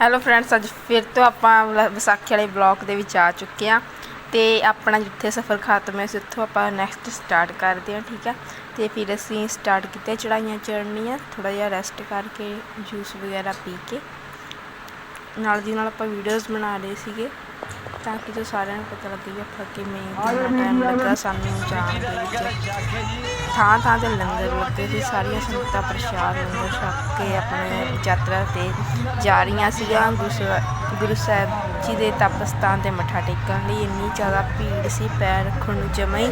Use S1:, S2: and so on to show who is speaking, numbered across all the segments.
S1: Hello friends ਅੱਜ ਫਿਰ ਤੋਂ ਆਪਾਂ ਵਿਸਾਖੀ ਵਾਲੇ ਬਲੌਕ ਦੇ ਵਿੱਚ ਆ ਚੁੱਕੇ ਆ ਤੇ ਆਪਣਾ ਜਿੱਥੇ ਸਫ਼ਰ ਖਤਮ ਹੈ ਸੀ ਉੱਥੋਂ ਆਪਾਂ ਨੈਕਸਟ ਸਟਾਰਟ ਕਰਦੇ ਹਾਂ, ਠੀਕ ਆ ਤੇ ਫਿਰ ਅਸੀਂ ਸਟਾਰਟ ਕੀਤੇ ਚੜਾਈਆਂ ਚੜ੍ਹਨੀਆਂ ਥੋੜਾ ਜਿਹਾ ਰੈਸਟ ਕਰਕੇ ਜੂਸ ਵਗੈਰਾ ਪੀ ਕੇ ਨਾਲ ਦੀ ਨਾਲ ਆਪਾਂ ਵੀਡੀਓਜ਼ ਬਣਾ ਰਹੇ ਸੀਗੇ। ਤਾਂ ਕਿ ਜੋ ਸਾਰਿਆਂ ਨੂੰ ਪਤਾ ਲੱਗੇ ਵੀ ਆਪਾਂ ਕਿਵੇਂ ਕਿੰਨਾ ਟਾਈਮ ਲੱਗਾ ਸਾਨੂੰ ਜਾਣ ਦੇ ਵਿੱਚ। ਥਾਂ ਥਾਂ ਤੇ ਲੰਗਰ ਲੱਗੇ ਸੀ ਸਾਰੀਆਂ ਸੰਗਤਾਂ ਪ੍ਰਸ਼ਾਦ ਲੰਗਰ ਛਕ ਕੇ ਆਪਣੇ ਯਾਤਰਾ ਤੇ ਜਾ ਰਹੀਆਂ ਸੀਗੀਆਂ। ਗੁਰੂ ਸਾਹਿਬ- ਗੁਰੂ ਸਾਹਿਬ ਜੀ ਦੇ ਤਪਸਥਾਨ ਤੇ ਮੱਥਾ ਟੇਕਣ ਲਈ ਇੰਨੀ ਜ਼ਿਆਦਾ ਭੀੜ ਸੀ ਪੈਰ ਰੱਖਣ ਨੂੰ ਜਮਾਂ ਹੀ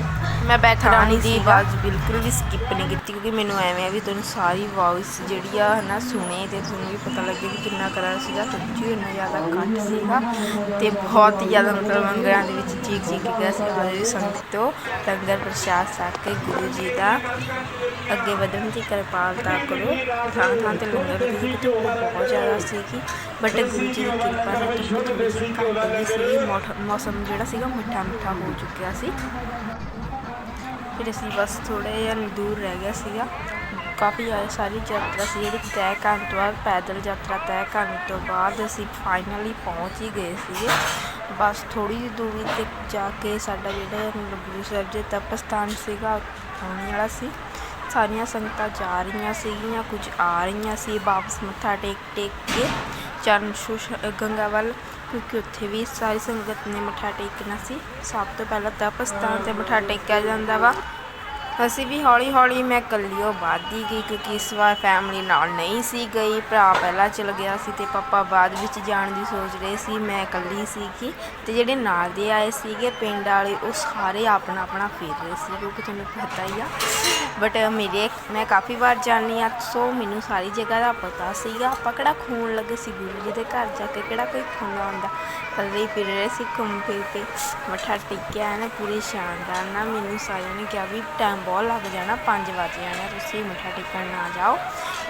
S1: ਮੈਂ ਬੈਠਾਣੀ ਦੀ ਆਵਾਜ਼ ਬਿਲਕੁਲ ਵੀ ਸਕਿਪ ਨਹੀਂ ਕੀਤੀ ਕਿਉਂਕਿ ਮੈਨੂੰ ਐਵੇਂ ਆ ਵੀ ਤੁਹਾਨੂੰ ਸਾਰੀ ਵੌਇਸ ਜਿਹੜੀ ਆ ਹਨਾ ਸੁਣੇ ਤੇ ਤੁਹਾਨੂੰ ਵੀ ਪਤਾ ਲੱਗੇ ਵੀ ਕਿੰਨਾ ਕਰਾ ਸੀਗਾ ਸੱਚੀ ਇੰਨਾ ਜ਼ਿਆਦਾ ਇਕੱਠ ਸੀਗਾ ਤੇ ਬਹੁਤ ਹੀ ਜ਼ਿਆਦਾ ਮਤਲਬ ਲੰਗਰਾਂ ਦੇ ਵਿੱਚ ਚੀਕ ਚੀਕ ਗਿਆ ਸੀ ਹਜੇ ਵੀ ਸੰਗਤੋ ਲੰਗਰ ਪ੍ਰਸ਼ਾਦ ਛਕ ਕੇ ਗੁਰੂ ਜੀ ਦਾ ਅੱਗੇ ਵਧਣ ਦੀ ਕਿਰਪਾਲਤਾ ਕਰੋ। ਥਾਂ ਥਾਂ ਤੇ ਲੰਗਰ ਦੀ ਬਹੁਤ ਜ਼ਿਆਦਾ ਸੀਗੀ। ਬਟ ਗੁਰੂ ਜੀ ਦੀ ਕਿਰਪਾ ਨਾਲ ਧੁੱਪ ਥੋੜ੍ਹੀ ਜਿਹੀ ਸੀ। ਮੌਸਮ ਜਿਹੜਾ ਸੀਗਾ ਮਿੱਠਾ ਮਿੱਠਾ ਹੋ ਚੁੱਕਿਆ ਸੀ। ਫਿਰ ਅਸੀਂ ਬਸ ਥੋੜ੍ਹੇ ਜਿਹਾ ਦੂਰ ਰਹਿ ਗਿਆ ਸੀਗਾ। ਕਾਫੀ ਜ਼ਿਆਦਾ ਸਾਰੀ ਯਾਤਰਾ ਸੀ ਜਿਹੜੀ ਤੈਅ ਕਰਨ ਤੋਂ ਬਾਅਦ, ਪੈਦਲ ਯਾਤਰਾ ਤੈਅ ਕਰਨ ਤੋਂ ਬਾਅਦ ਅਸੀਂ ਫਾਈਨਲੀ ਪਹੁੰਚ ਹੀ ਗਏ ਸੀਗੇ। ਬਸ ਥੋੜੀ ਜਿਹੀ ਦੂਰੀ ਤੇ ਜਾ ਕੇ ਸਾਡਾ ਜਿਹੜਾ ਗੁਰੂ ਸਾਹਿਬ ਜੀ ਦਾ ਤਪਸਥਾਨ ਸੀਗਾ, ਆਉਣ ਵਾਲਾ ਸੀ। ਸਾਰੀਆਂ ਸੰਗਤਾਂ ਜਾ ਰਹੀਆਂ ਸੀਗੀਆਂ, ਕੁਝ ਆ ਰਹੀਆਂ ਸੀ, ਵਾਪਸ ਮੱਥਾ ਟੇਕ ਟੇਕ ਕੇ। ਚਰਨ ਛੂਹ ਗੰਗਾ ਵੱਲ ਕਿਉਂਕਿ ਉੱਥੇ ਵੀ ਸਾਰੀ ਸੰਗਤ ਨੇ ਮੱਥਾ ਟੇਕਣਾ ਸੀ। ਸਭ ਤੋਂ ਪਹਿਲਾਂ ਤਪ ਸਥਾਨ ਤੇ ਮੱਥਾ ਟੇਕਿਆ ਜਾਂਦਾ ਵਾ। ਅਸੀਂ ਵੀ ਹੌਲੀ ਹੌਲੀ ਮੈਂ ਇਕੱਲੀ ਉਹ ਵੱਧਦੀ ਗਈ ਕਿਉਂਕਿ ਇਸ ਵਾਰ ਫੈਮਿਲੀ ਨਾਲ ਨਹੀਂ ਸੀ ਗਈ, ਭਰਾ ਪਹਿਲਾਂ ਚਲ ਗਿਆ ਸੀ ਅਤੇ ਪਾਪਾ ਬਾਅਦ ਵਿੱਚ ਜਾਣ ਦੀ ਸੋਚ ਰਹੇ ਸੀ, ਮੈਂ ਇਕੱਲੀ ਸੀਗੀ ਅਤੇ ਜਿਹੜੇ ਨਾਲ ਦੇ ਆਏ ਸੀਗੇ ਪਿੰਡ ਵਾਲੇ ਉਹ ਸਾਰੇ ਆਪਣਾ ਆਪਣਾ ਫਿਰ ਰਹੇ ਸੀ ਕਿਉਂਕਿ ਤੁਹਾਨੂੰ ਪਤਾ ਹੀ ਆ। ਬਟ ਮੇਰੇ ਮੈਂ ਕਾਫੀ ਵਾਰ ਜਾਣੀ ਆ ਸੋ ਮੈਨੂੰ ਸਾਰੀ ਜਗ੍ਹਾ ਦਾ ਪਤਾ ਸੀਗਾ। ਆਪਾਂ ਕਿਹੜਾ ਖੂਨ ਲੱਗੇ ਸੀ ਗੁਰੂ ਜੀ ਦੇ ਘਰ ਜਾ ਕੇ, ਕਿਹੜਾ ਕੋਈ ਖੂਨਾ ਆਉਂਦਾ ਇਕੱਲੇ ਹੀ ਫਿਰ ਰਹੇ ਸੀ ਘੁੰਮ ਫਿਰ ਕੇ। ਮੱਥਾ ਟੇਕਿਆ ਨਾ ਪੂਰੀ ਸ਼ਾਨਦਾਰ ਨਾ ਮੈਨੂੰ ਸਾਰਿਆਂ ਨੇ ਕਿਹਾ ਵੀ ਟਾਈਮ ਬਹੁਤ ਲੱਗ ਜਾਣਾ 5 ਵਜੇ ਜਾਣਾ ਤੁਸੀਂ ਮੱਥਾ ਟੇਕਣ ਨਾ ਜਾਓ।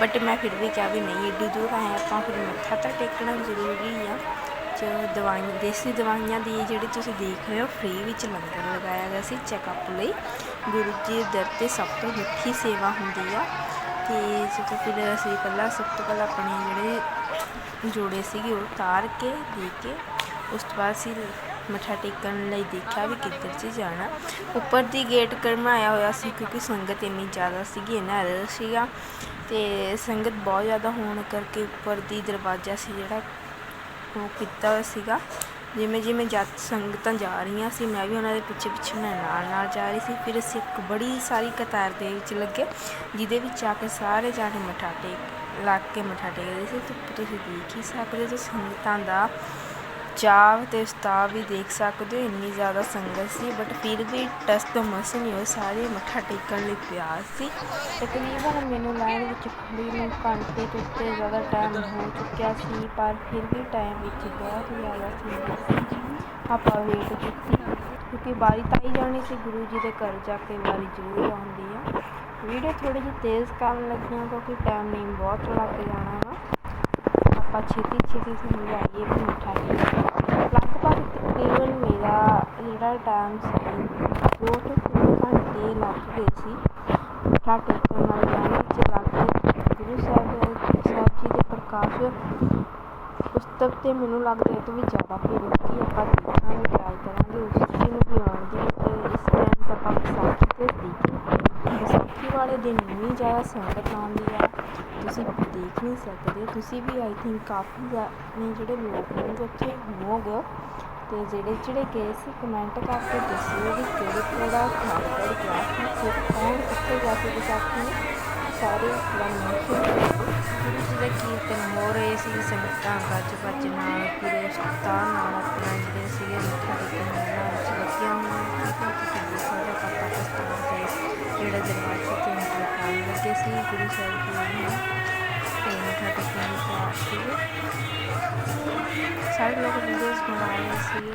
S1: ਬਟ ਮੈਂ ਫਿਰ ਵੀ ਕਿਹਾ ਵੀ ਨਹੀਂ, ਏਡੀ ਦੂਰ ਆਏ ਆਪਾਂ ਫਿਰ ਮੱਥਾ ਤਾਂ ਟੇਕਣਾ ਜ਼ਰੂਰੀ ਆ। ਜੋ ਦਵਾਈਆਂ ਦੇਸੀ ਦਵਾਈਆਂ ਦੀ ਜਿਹੜੀ ਤੁਸੀਂ ਦੇਖ ਰਹੇ ਹੋ ਫ੍ਰੀ ਵਿੱਚ ਲੰਗਰ ਲਗਾਇਆ ਗਿਆ ਸੀ ਚੈੱਕਅਪ ਲਈ। ਗੁਰੂ ਜੀ ਦੇ ਦਰ ਤੇ ਸਭ ਤੋਂ ਮਿੱਠੀ ਸੇਵਾ ਹੁੰਦੀ ਆ। ਤੇ ਜਦੋਂ ਫਿਰ ਅਸੀਂ ਪਹਿਲਾਂ ਸਭ ਤੋਂ ਪਹਿਲਾਂ ਆਪਣੇ ਜਿਹੜੇ ਜੋੜੇ ਸੀਗੇ, ਉਹ ਉਤਾਰ ਕੇ, ਦੇ ਕੇ, ਉਸ ਤੋਂ ਬਾਅਦ ਅਸੀਂ ਮੱਥਾ ਟੇਕਣ ਲਈ ਦੇਖਿਆ ਵੀ ਕਿੱਧਰ ਚ ਜਾਣਾ। ਉੱਪਰ ਦੀ ਗੇਟ ਕਰਮਾਇਆ ਹੋਇਆ ਸੀ ਕਿਉਂਕਿ ਸੰਗਤ ਇੰਨੀ ਜ਼ਿਆਦਾ ਸੀਗੀ, ਇੰਨਾ ਰਸ਼ ਸੀਗਾ ਤੇ ਸੰਗਤ ਬਹੁਤ ਜ਼ਿਆਦਾ ਹੋਣ ਕਰਕੇ ਉੱਪਰ ਦੀ ਦਰਵਾਜ਼ਾ ਸੀ ਜਿਹੜਾ ਉਹ ਕੀਤਾ ਹੋਇਆ ਸੀਗਾ। ਜਿਵੇਂ ਜਿਵੇਂ ਜੱਤ ਸੰਗਤਾਂ ਜਾ ਰਹੀਆਂ ਸੀ, ਮੈਂ ਵੀ ਉਹਨਾਂ ਦੇ ਪਿੱਛੇ ਪਿੱਛੇ ਮੈਂ ਨਾਲ ਨਾਲ ਜਾ ਰਹੀ ਸੀ। ਫਿਰ ਅਸੀਂ ਇੱਕ ਬੜੀ ਸਾਰੀ ਕਤਾਰ ਦੇ ਵਿੱਚ ਲੱਗੇ, ਜਿਹਦੇ ਵਿੱਚ ਆ ਕੇ ਸਾਰੇ ਜਾਣੇ ਮੱਥਾ ਟੇਕ, ਲੱਗ ਕੇ ਮੱਥਾ ਟੇਕਦੇ ਸੀ। ਤੁਸੀਂ ਦੇਖ ਹੀ ਸਕਦੇ ਹੋ ਸੰਗਤਾਂ ਦਾ ਚਾਵ ਅਤੇ ਉਸਤਾਵ ਵੀ ਦੇਖ ਸਕਦੇ ਹੋ, ਇੰਨੀ ਜ਼ਿਆਦਾ ਸੰਗਤ ਸੀ ਬਟ ਫਿਰ ਵੀ ਟਸ ਤੋਂ ਮਸ ਨਹੀਂ ਹੋਏ, ਸਾਰੇ ਮੱਥਾ ਟੇਕਣ ਲਈ ਪਿਆਰ ਸੀ। ਤਕਰੀਬਨ ਮੈਨੂੰ ਲਾਈਨ ਵਿੱਚ ਖੜੀ ਨੂੰ ਘੰਟੇ ਤੋਂ ਉੱਤੇ ਜ਼ਿਆਦਾ ਟਾਈਮ ਹੋ ਚੁੱਕਿਆ ਸੀ, ਪਰ ਫਿਰ ਵੀ ਟਾਈਮ ਵਿੱਚ ਬਹੁਤ ਜ਼ਿਆਦਾ ਸੰਗਤ ਸੀ। ਆਪਾਂ ਵੇਟ ਕੀਤੀ ਕਿਉਂਕਿ ਵਾਰੀ ਤਾਂ ਹੀ ਜਾਣੀ ਸੀ, ਗੁਰੂ ਜੀ ਦੇ ਘਰ ਜਾ ਕੇ ਵਾਰੀ ਜ਼ਰੂਰ ਆਉਂਦੀ ਆ। ਵੀਡੀਓ ਥੋੜੀ ਜਿਹੀ ਤੇਜ਼ ਕਰਨ ਲੱਗੀਆਂ ਕਿਉਂਕਿ ਟਾਈਮ ਨਹੀਂ, ਬਹੁਤ ਲੱਗ ਜਾਣਾ ਵਾ। ਆਪਾਂ ਛੇਤੀ ਛੇਤੀ ਸਮਝਾਈਏ ਵੀ ਮਿਠਾਈ ਲਗਭਗ ਤਕਰੀਬਨ ਮੇਰਾ ਜਿਹੜਾ ਟਾਈਮ ਸੀ ਦੋ ਤੋਂ ਤਿੰਨ ਘੰਟੇ ਲੱਗ ਗਏ ਸੀ। ਮਿੱਠਾ ਟੇਕਣ ਨਾਲ ਲਾਈਨ ਵਿੱਚ ਲੱਗ ਕੇ ਗੁਰੂ ਸਾਹਿਬ ਸਾਹਿਬ ਜੀ ਦੇ ਪ੍ਰਕਾਸ਼ ਪੁਸਤਕ ਤੇ ਮੈਨੂੰ ਲੱਗਦਾ ਇਹ ਤੋਂ ਵੀ ਜ਼ਿਆਦਾ ਭੀੜ ਲੱਗੀ ਆਪਾਂ ਦੇਖਾਂਗੇ ਟਰਾਈ ਕਰਾਂਗੇ। ਉਸ ਨੂੰ ਵੀ ਆਉਣ ਦੀ ਤੇ ਇਸ ਟਾਈਮ ਤਾਂ ਆਪਾਂ ਵਿਸਾਖੀ ਤੇ ਦੇਖੀ ਵਿਸਾਖੀ ਵਾਲੇ ਦਿਨ ਇੰਨੀ ਜ਼ਿਆਦਾ ਸੰਗਤ ਆਉਂਦੀ ਹੈ ਤੁਸੀਂ ਦੇਖ ਨਹੀਂ ਸਕਦੇ। ਤੁਸੀਂ ਵੀ ਆਈ ਥਿੰਕ ਕਾਫੀ ਨੇ ਜਿਹੜੇ ਲੋਕ ਨੇ, ਜੋ ਉੱਥੇ ਹੋਵੋਗੇ ਤੇ ਜਿਹੜੇ ਜਿਹੜੇ ਗਏ ਸੀ ਕਮੈਂਟ ਕਰਕੇ ਦੱਸਿਓ ਵੀ ਕਿਹੜੇ ਕਿਹੜਾ ਖਾਣਾ ਗਿਆ ਸੀ, ਤੇ ਕੌਣ ਕਿੱਥੇ ਗਿਆ ਸੀ। ਵਿਸਾਖੀ ਸਾਰੇ ਲੰਮੇ ਗੁਰੂ ਜੀ ਦੇ ਕੀਰਤਨ ਹੋ ਰਹੇ ਸੀ, ਸੰਗਤਾਂ ਗੱਜ ਵੱਜ ਨਾਲ, ਪੂਰੇ ਉਸਤਾਦ ਨਾਲ ਆਪਣਾ ਜਿਹੜੇ ਸੀਗੇ ਸਾਰੇ ਲੋਕ ਵੀਡੀਓਜ਼ ਬਣਾ ਰਹੇ ਸੀ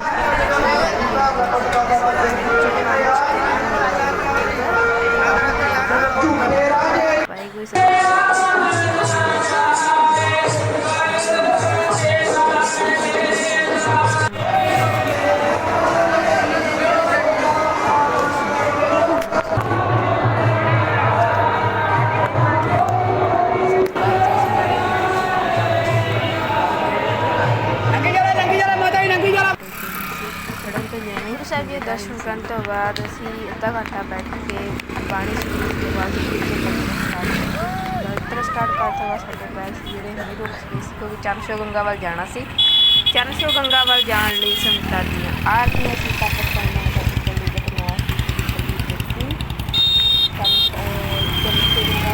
S1: ਸਾਹਿਬ ਜੀ ਦਰਸ਼ਨ ਕਰਨ ਤੋਂ ਬਾਅਦ ਅਸੀਂ ਅੱਧਾ ਘੰਟਾ ਬੈਠ ਕੇ ਬਾਣੀ ਸੁਣਨ ਤੋਂ ਬਾਅਦ ਯਾਤਰਾ ਸਟਾਰਟ ਕਰਤਾ ਵਾ ਸਾਡੇ ਪੈਰ ਸੀ ਜਿਹੜੇ ਨਹੀਂ ਰੁਕ ਸਕੇ ਕਿਉਂਕਿ ਚਰਨਸ਼ੋ ਗੰਗਾ ਵੱਲ ਜਾਣਾ ਸੀ। ਚਰਨਸ਼ੋ ਗੰਗਾ ਵੱਲ ਜਾਣ ਲਈ ਸੰਗਤਾਂ ਦੀਆਂ ਆ ਰਹੀਆਂ ਸੀ ਤੱਕ ਪਾਉਣਾ ਦਾ ਚੱਲੀ ਗੰਗਾ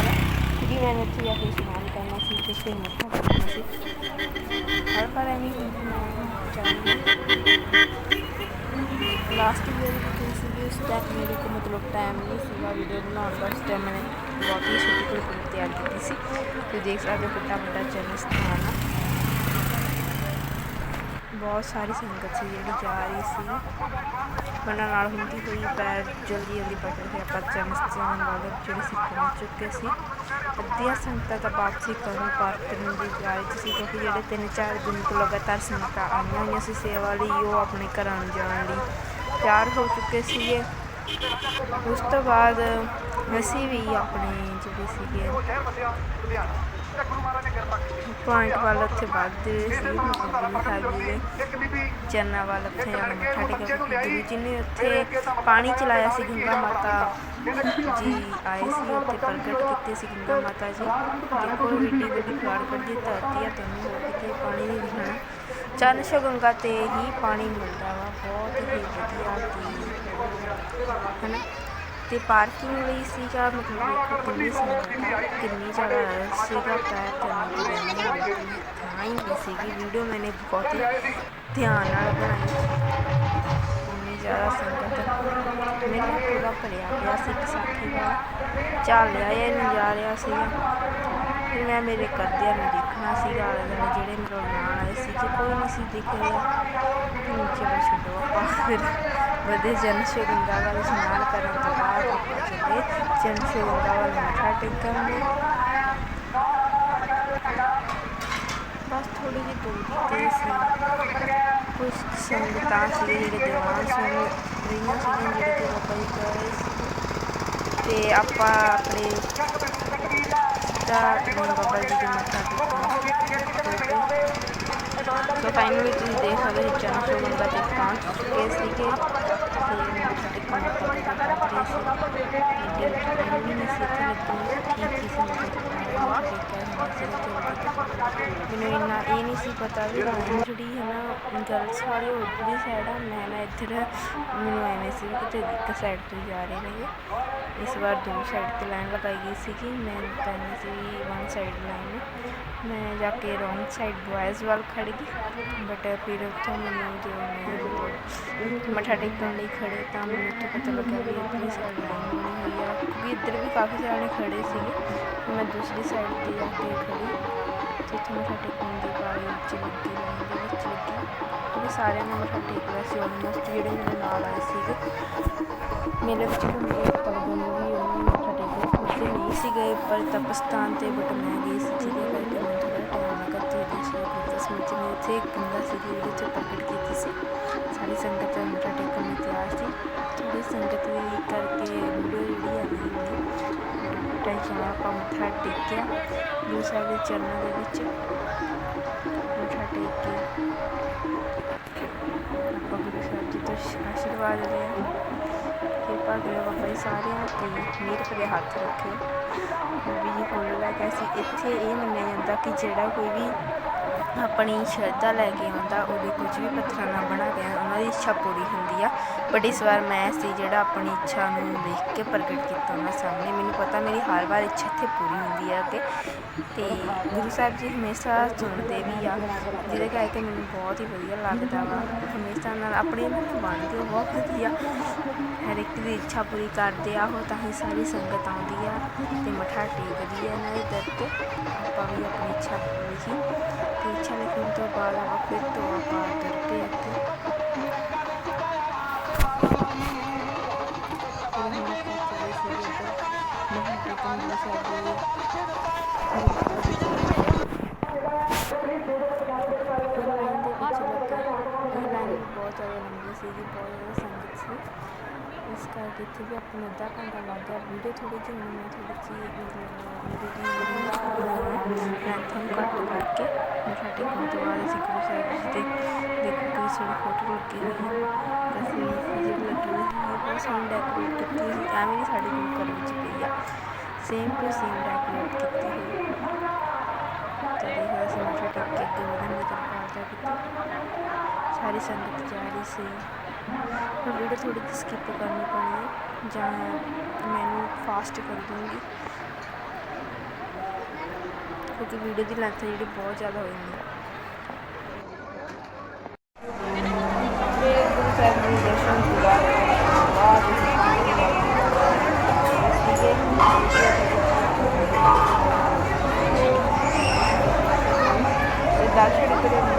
S1: ਦਾ ਕਿਉਂਕਿ ਮੈਂ ਇੱਥੇ ਜਾ ਕੇ ਇਸ਼ਨਾਨ ਕਰਨਾ ਸੀ, ਤੇ ਫਿਰ ਮੱਥਾ ਤੱਕ ਮੇਰੇ ਕੋਲ ਮਤਲਬ ਟਾਈਮ ਨਹੀਂ ਸੀਗਾ ਵੀਡੀਓ ਬਣਾਉਣ ਦਾ ਉਸ ਟਾਈਮ ਮੈਂ ਬਹੁਤ ਹੀ ਛੋਟੀ ਕਲਿੱਪ ਤਿਆਰ ਕੀਤੀ ਸੀ ਤੁਸੀਂ ਦੇਖ ਸਕਦੇ ਹੋ ਕਿੰਨਾ ਵੱਡਾ ਚਰਨ ਸਥਾਨ ਆ ਬਹੁਤ ਸਾਰੀ ਸੰਗਤ ਸੀ ਜਿਹੜੀ ਜਾ ਰਹੀ ਸੀ ਉਹਨਾਂ ਨਾਲ ਹੁੰਦੀ ਹੋਈ ਪੈਰ ਜਲਦੀ ਜਲਦੀ ਪਕੜ ਕੇ ਆਪਾਂ ਚਰਨ ਸਥਾਨ ਵਾਲੇ ਜਿਹੜੇ ਸੀ ਪਹੁੰਚ ਚੁੱਕੇ ਸੀ ਅੱਧੀਆਂ ਸੰਗਤਾਂ ਤਾਂ ਵਾਪਸੀ ਕਰਨ ਪਾਰਟਨ ਦੀ ਜਾ ਰਹੀ ਸੀ ਕਿਉਂਕਿ ਜਿਹੜੇ ਤਿੰਨ ਚਾਰ ਦਿਨ ਤੋਂ ਲਗਾਤਾਰ ਸੰਗਤਾਂ ਆਈਆਂ ਹੋਈਆਂ ਸੀ ਸੇਵਾ ਲਈ ਉਹ ਆਪਣੇ ਘਰਾਂ ਨੂੰ ਜਾਣ ਲਈ ਤਿਆਰ ਹੋ ਚੁੱਕੇ ਸੀਗੇ। ਉਸ ਤੋਂ ਬਾਅਦ ਅਸੀਂ ਵੀ ਆਪਣੇ ਜਿਹੜੇ ਸੀਗੇ, ਪੁਆਇੰਟ ਵੱਲ ਉੱਥੇ ਵੱਧਦੇ ਸੀ ਗੁਰੂ ਸਾਹਿਬ ਜੀ ਦੇ ਚਰਨਾਂ ਵੱਲ ਉੱਥੇ ਜਾਣਾ ਮੱਥਾ ਟੇਕਿਆ ਗੁਰੂ ਜੀ ਨੇ ਉੱਥੇ ਪਾਣੀ ਚਲਾਇਆ ਸੀ ਗੰਗਾ ਮਾਤਾ ਜੀ ਆਏ ਸੀ, ਉੱਥੇ ਪ੍ਰਗਟ ਕੀਤੇ ਸੀ ਗੰਗਾ ਮਾਤਾ ਜੀ। ਦੇਖੋ ਏਡੀ ਵੱਡੀ ਫਲਾੜ ਕੱਢੀ ਧਰਤੀ ਆ ਤੈਨੂੰ ਹੋਰ ਕਿਤੇ ਪਾਣੀ ਨਹੀਂ ਦਿਖਣਾ ਚਰਨ ਛੋ ਤੇ ਹੀ ਪਾਣੀ ਮਿਲਦਾ ਵਾ, ਬਹੁਤ ਹੀ ਵਧੀਆ ਤੇ, ਹਨਾ? ਤੇ ਪਾਰਕਿੰਗ ਲਈ ਸੀਗਾ, ਮਤਲਬ ਕਿੰਨੀ ਸੰਗਤ ਕਿੰਨੀ ਜ਼ਿਆਦਾ ਸੀਗਾ, ਪੈਰ ਕਰਨ ਦੀ ਥਾਂ ਹੀ ਨਹੀਂ ਸੀਗੀ। ਵੀਡੀਓ ਮੈਨੇ ਬਹੁਤ ਹੀ ਧਿਆਨ ਨਾਲ ਬਣਾਈ। ਇੰਨੀ ਜ਼ਿਆਦਾ ਸੰਗਤ ਮੈਨੂੰ ਪੂਰਾ ਭਰਿਆ ਗਿਆ ਸੀ ਇੱਕ ਵਿਸਾਖੀ ਦਾ। ਚੱਲ ਲਿਆ ਇਹ ਨਜ਼ਾਰਿਆ ਸੀਗਾ। ਫਿਰ ਮੈਂ ਮੇਰੇ ਕਰਦਿਆਂ ਨੂੰ ਦੇਖਣਾ ਸੀਗਾ, ਆਲੇ ਦੁਆਲੇ ਜਿਹੜੇ ਮੇਰੇ ਨਾਲ ਆਏ ਸੀ ਜੇ ਕੋਈ ਨਹੀਂ ਸੀ ਦਿਖ ਰਿਹਾ ਚਲੋ ਛੱਡੋ ਆਪਾਂ ਫਿਰ। ਵਧੇ ਜਨ ਸ਼ਗੰਗਾ ਵੱਲ ਇਸ਼ਨਾਨ ਕਰਨ ਤੋਂ ਬਾਅਦ ਆਪਾਂ ਚੱਲੇ। ਜਨ ਸ਼ਗੰਗਾ ਵੱਲ ਮੱਥਾ ਟੇਕਣ ਲਈ ਬਸ ਥੋੜੀ ਜਿਹੀ ਦੂਰ ਤੇ ਸੀ। ਕੁਝ ਸੰਗਤਾਂ ਸੀ ਜਿਹੜੇ ਦੀਵਾਨ ਸੁਣ ਰਹੀਆਂ ਸੀਗੀਆਂ ਜਿਹੜੇ ਕਿ ਬਾਬਾ ਜੀ ਕਰ ਤੇ ਆਪਾਂ ਆਪਣੇ ਸਿੱਧਾ ਬਾਬਾ ਜੀ ਦੇ ਮੱਥਾ ਟੇਕਣਾ ਸੋ ਫਾਈਨਲੀ ਤੁਸੀਂ ਦੇਖ ਸਕਦੇ ਹੋ ਚਰਨ ਸ਼ੋ ਗੰਗਾ ਤੇ ਪਹੁੰਚ ਚੁੱਕੇ ਸੀਗੇ। ਤੇ ਮੱਥਾ ਟੇਕਣ ਦਾ ਪਤਾ ਸੀ ਐਡੇ ਟਾਈਮ ਵੀ ਨਹੀਂ ਸੀ ਇੱਥੇ ਲੱਗੀ ਠੀਕ ਹੀ ਮੈਨੂੰ ਇੰਨਾ ਇਹ ਨਹੀਂ ਸੀ ਪਤਾ ਵੀ ਜਿਹੜੀ ਹੈ ਨਾ ਗਰਲਸ ਵਾਲੀ ਉੱਧਰਲੀ ਸਾਈਡ ਆ, ਮੈਂ ਨਾ ਇੱਧਰ, ਮੈਨੂੰ ਐਵੇਂ ਸੀ ਵੀ ਕਿਤੇ ਇੱਕ ਸਾਈਡ ਤੋਂ ਜਾ ਰਹੇ ਨੇ ਨੇਗੇ ਇਸ ਵਾਰ ਦੋ ਸਾਈਡ ਤੇ ਲਾਈਨ ਲਗਾਈ ਗਈ ਸੀਗੀ। ਮੈਂ ਪੈਣੀ ਸੀ ਵਨ ਸਾਈਡ ਲਾਈਨ ਮੈਂ ਜਾ ਕੇ ਰੋਂਗ ਸਾਈਡ ਬॉयਜ਼ ਵੱਲ ਖੜ ਗਈ। ਬਟ ਫਿਰ ਉੱਥੋਂ ਮੈਨੂੰ ਜਦੋਂ ਮੈਂ ਮੱਥਾ ਟੇਕਣ ਲਈ ਖੜੇ ਤਾਂ ਮੈਨੂੰ ਉੱਥੋਂ ਪਤਾ ਲੱਗਾ ਵੀ ਇੱਧਰਲੀ ਸਾਈਡ ਲਾਈਨ ਬਣੀ ਹੋਈ ਆ। ਕਿਉਂਕਿ ਇੱਧਰ ਵੀ ਕਾਫੀ ਸਾਰੇ ਖੜੇ ਸੀਗੇ। ਮੈਂ ਦੂਸਰੀ ਸਾਈਡ ਤੇ ਜਾ ਕੇ ਖੜੀ ਤੇ ਉੱਥੇ ਮੱਥਾ ਟੇਕਣ ਦੀ ਬਾਰੀ ਵਿੱਚ ਲੱਗੀ। ਸਾਰਿਆਂ ਨੇ ਮੱਥਾ ਟੇਕ ਲਿਆ ਸੀ ਆਲਮੋਸਟ ਜਿਹੜੇ ਮੇਰੇ ਨਾਲ ਆਏ ਸੀਗੇ। ਮੇਰੇ ਵਿੱਚ ਘੁੰਮੇ ਪਰਗਨ ਵੀ ਉਹਨੇ ਮੱਥਾ ਟੇਕਿਆ ਉੱਥੇ ਨਹੀਂ ਸੀ ਗਏ ਪਰ ਤਪਸਤਾਨ ਤੇ ਬਟ ਮੈਂ ਗਈ ਸੀ, ਜਿਹਦੇ ਕਰਕੇ ਮੈਨੂੰ ਥੋੜਾ ਟਾਈਮ ਲੱਗਾ। ਤੇ ਦੇਸ਼ ਦੇ ਗੁਰਦਸ ਵਿੱਚ ਮੈਂ ਇੱਥੇ ਇੱਕ ਗੰਗਾ ਸੀ ਜਿਹਦੇ ਵਿੱਚ ਪ੍ਰਗਟ ਕੀਤੀ ਸੀ। ਸਾਰੀ ਸੰਗਤ ਮੱਥਾ ਟੇਕਣ ਲਈ ਤਿਆਰ ਸੀ। ਥੋੜੀ ਸੰਗਤ ਵੀ ਕਰਕੇ ਵੀਡੀਓ ਜਿਹੜੀ ਆ ਗਈ ਟੈਂਸ਼ਨ ਆਪਾਂ ਮੱਥਾ ਟੇਕਿਆ। ਗੁਰੂ ਸਾਹਿਬ ਦੇ ਚਰਨਾਂ ਦੇ ਵਿੱਚ ਮੱਥਾ ਟੇਕ ਕੇ ਆਸ਼ੀਰਵਾਦ ਲਿਆ ਕਿਰਪਾ ਕਰਿਓ ਬਾਬਾ ਜੀ, ਸਾਰਿਆਂ ਤੇ ਮਿਹਰ ਭਰੇ ਹੱਥ ਰੱਖਿਓ ਵੀ ਜੀ ਫੁੱਲ ਲੈ ਕੇ ਅਸੀਂ ਇੱਥੇ ਇਹ ਮੰਨਿਆ ਜਾਂਦਾ ਕਿ ਜਿਹੜਾ ਕੋਈ ਵੀ ਆਪਣੀ ਸ਼ਰਧਾ ਲੈ ਕੇ ਆਉਂਦਾ, ਉਹਦੇ ਕੁਝ ਵੀ ਪੱਥਰਾਂ ਨਾਲ ਬਣਾ ਕੇ ਉਹਨਾਂ ਦੀ ਇੱਛਾ ਪੂਰੀ ਹੁੰਦੀ ਆ। ਬਟ ਇਸ ਵਾਰ ਮੈਂ ਸੀ ਜਿਹੜਾ ਆਪਣੀ ਇੱਛਾ ਨੂੰ ਦੇਖ ਕੇ ਪ੍ਰਗਟ ਕੀਤਾ ਉਹਨਾਂ ਸਾਹਮਣੇ। ਮੈਨੂੰ ਪਤਾ ਮੇਰੀ ਹਰ ਵਾਰ ਇੱਛਾ ਇੱਥੇ ਪੂਰੀ ਹੁੰਦੀ ਆ ਕਿ ਤੇ ਗੁਰੂ ਸਾਹਿਬ ਜੀ ਹਮੇਸ਼ਾ ਸੁਣਦੇ ਵੀ ਆ, ਜਿਹਦੇ ਕਰਕੇ ਮੈਨੂੰ ਬਹੁਤ ਹੀ ਵਧੀਆ ਲੱਗਦਾ ਵਾ। ਹਮੇਸ਼ਾ ਨਾਲ ਆਪਣੀ ਨਾਲ ਬਣਦੇ ਹੋ, ਬਹੁਤ ਵਧੀਆ। ਹਰ ਇੱਕ ਦੀ ਇੱਛਾ ਪੂਰੀ ਕਰਦੇ ਆ, ਉਹ ਤਾਂ ਹੀ ਸਾਰੀ ਸੰਗਤ ਆਉਂਦੀ ਆ ਤੇ ਮੱਥਾ ਟੇਕਦੀ ਆ ਇਹਨਾਂ ਦੇ ਦਰ ਤੇ। ਆਪਾਂ ਵੀ ਆਪਣੀ ਇੱਛਾ ਲਿਖੀ ਸੀ ਤੇ ਇੱਛਾ ਲਿਖਣ ਤੋਂ ਬਾਅਦ ਆਪਾਂ ਫਿਰ ਤੋਂ ਆਪਾਂ ਤੁਰ ਪਏ ਸੀਗੀ ਬਹੁਤ ਜ਼ਿਆਦਾ ਸੰਗਤ ਸੀ ਇਸ ਕਰਕੇ ਇੱਥੇ ਵੀ ਆਪਾਂ ਨੂੰ ਅੱਧਾ ਘੰਟਾ ਲੱਗ ਗਿਆ ਵੀਡੀਓ ਥੋੜੀ ਜਿਹੀ ਹੁਣ ਮੈਂ ਥੋੜੀ ਜਿਹੀ ਮਤਲਬ ਵੀਡੀਓ ਲੈਂਥ ਕਰਕੇ ਮੱਥਾ ਟੇਕਣ ਤੋਂ ਗੁਰੂ ਸਾਹਿਬ ਜੀ ਦੇ ਦੇਖੋ ਕਿ ਸੋਹਣੀ ਫੋਟੋ ਲੱਗੀ ਹੋਈ ਹੈ ਤਸਵੀਰ ਲੱਗੀ ਹੋਈ ਹੈ ਬਹੁਤ ਸੋਹਣੀ ਡੈਕੋਰੇਟ ਕੀਤੀ ਹੋਈ ਐਵੇਂ ਹੀ ਸਾਡੇ ਕੋਲ ਘਰ ਵਿੱਚ ਪਈ ਆ ਸੇਮ ਟੂ ਸੇਮ ਡੈਕੋਰੇਟ ਕੀਤੀ ਹੋਈ ਤੇ ਦੇਖੋ ਅਸੀਂ ਮੱਥਾ ਟੇਕ ਕੇ ਅੱਗੇ ਵਧਣ ਦੀ ਤਰਫ ਕੀਤੀ ਸਾਰੀ ਸੰਗਤ ਜਾ ਰਹੀ ਸੀ ਪਰ ਵੀਡੀਓ ਥੋੜੀ ਜਿਹੀ ਸਕਿਪ ਕਰਨੀ ਪੈਣੀ ਹੈ ਜਾਂ ਮੈਨੂੰ ਫਾਸਟ ਕਰ ਦੂੰਗੀ ਕਿਉਂਕਿ ਵੀਡੀਓ ਦੀ ਲੈਂਥ ਜਿਹੜੀ ਬਹੁਤ ਜ਼ਿਆਦਾ ਹੋ ਜਾਂਦੀ ਹੈ ਫਿਰ ਗੁਰੂ ਸਾਹਿਬ ਦੇ ਦਰਸ਼ਨ ਪੂਰਾ ਬਾਅਦ That's really good.